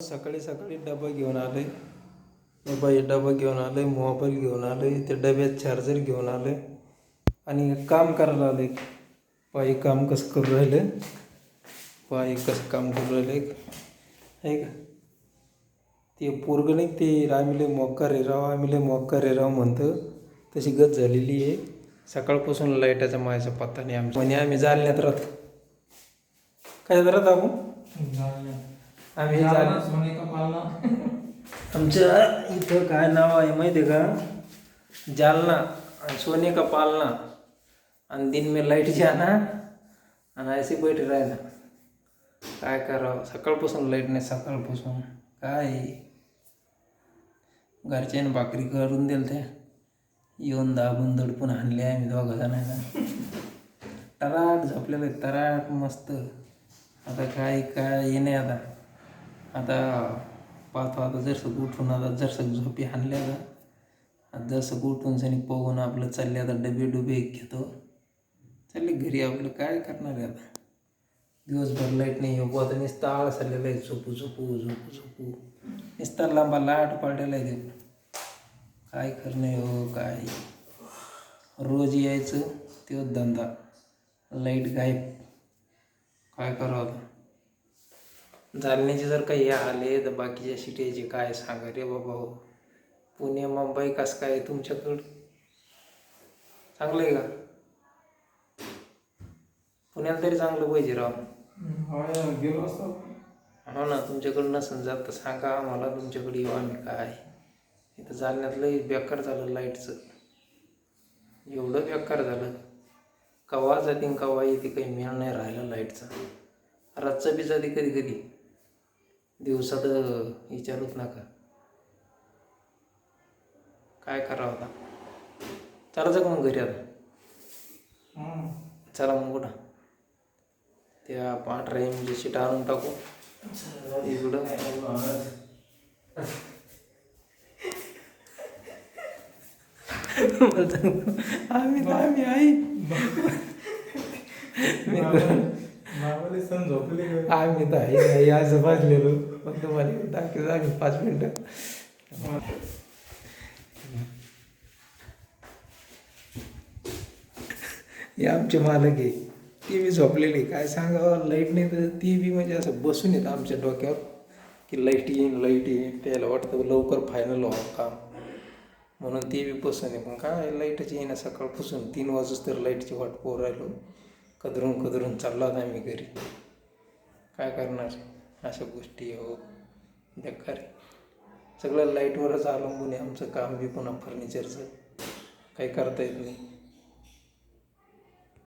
सकाळी सकाळी डबा घेऊन आले मोबाईल बाई डबा घेऊन आले मोबाईल घेऊन आले ते डब्यात चार्जर घेऊन आले आणि काम करायला आले बाई काम कसं करू राहिले बाई कसं काम करू राहिले आहे का? ते पोरगं नाही ते आम्ही लय मोक्का रे राव आम्ही लय मोक्का रे राव म्हणतं. तशी गत झालेली आहे. सकाळपासून लाईटाचा मायाचा पत्ता नाही आमच्या म्हणजे आम्ही जालण्यात राहतो. काय राहत आपण आम्ही जाल आमच्या इथं काय नाव आहे माहिती आहे का? जालना आणि सोने का पालना. आणि दिन में लाइट जाना आणि ऐसे बैठे राहिना. काय करावं? सकाळपासून लाइट नाही सकाळपासून. काय? घरच्याने भाकरी करून दिल ते येऊन दाबून दडपून आणले आम्ही दोघं जणांना. तराट झोपलेलं आहे तराट मस्त. आता काय काय ये नाही आता. आता पाहतो आता जरसं उठून आता जरसं झोपी आणल्या का आता जसं उठून सनी पोहून आपलं चालले आता डबे डुबे घेतो. चालले घरी आपलं काय करणार आहे आता? दिवसभर लाइट नाही हो आता नुसतं आळ आलेलं आहे झोपू झोपू झोपू झोपू. नुसता लांबा लाट पाडलेला आहे ते काय करणे हो काय? रोज यायचं तेव्हा धंदा. लाइट गायब. काय करावं आता? जालन्याचे जर काही हे आले तर बाकीच्या सिटीचे काय सांगा रे बाबा हो. पुणे मुंबई कसं काय तुमच्याकडं? चांगलं आहे का? पुण्याला तरी चांगलं पाहिजे राव. गेलो असतो हो ना तुमच्याकडं नसन जात तर सांगा आम्हाला तुमच्याकडे येऊ आम्ही काय. इथं जालन्यातलं बेकार झालं लाईटचं. एवढं बेकार झालं. कवा जातीन कवा येते काही मेळ नाही राहिला लाईटचा. रातचं बी जाते कधी कधी दिवसात विचारूच नका. काय करावं आता? चालायचं का मग घरी आता. चला मग कुठं त्या पांढऱ्या एमची सीट आणून टाकू. इकडं. आम्ही आम्ही आई. मी सण झोपले आम्ही तर आहे आज भाजलेलो वाजलेलो. पण तुम्हाला टाकी पाच मिनटं. हे आमचे मालक आहे. ती बी झोपलेली. काय सांगावं? लाइट नाही तर ती बी म्हणजे असं बसून येतं आमच्या डोक्यावर. की लाइट येईन लाइट येईन. त्याला वाटतं लवकर फायनल व्हावं काम. म्हणून ती बी बसून आहे. पण काय? लाईटची येईना सकाळपासून तीन वाजूच तर लाईटची वाट पोर राहिलो. कदरून कदरून चाललात आम्ही घरी. काय करणार? अशा गोष्टी हो बेकार. आहे. सगळं लाईटवरच अवलंबून आहे आमचं काम बी पुन्हा फर्निचरचं. काही करता येत नाही